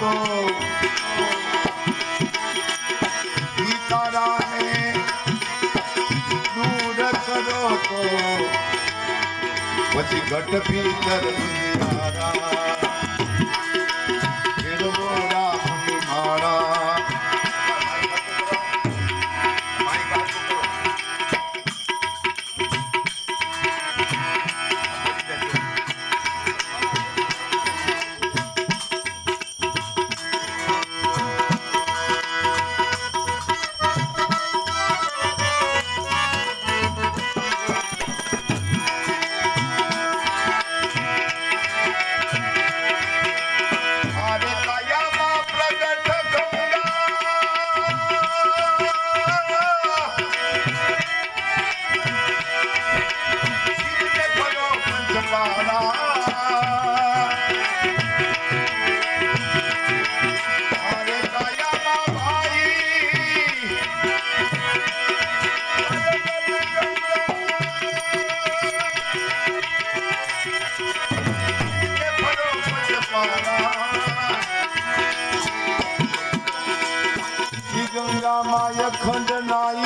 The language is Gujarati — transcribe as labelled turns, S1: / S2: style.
S1: તો તારાને દૂર કરો તો. પછી ઘટ ભીતર તારા মায়া খঞ্জনায়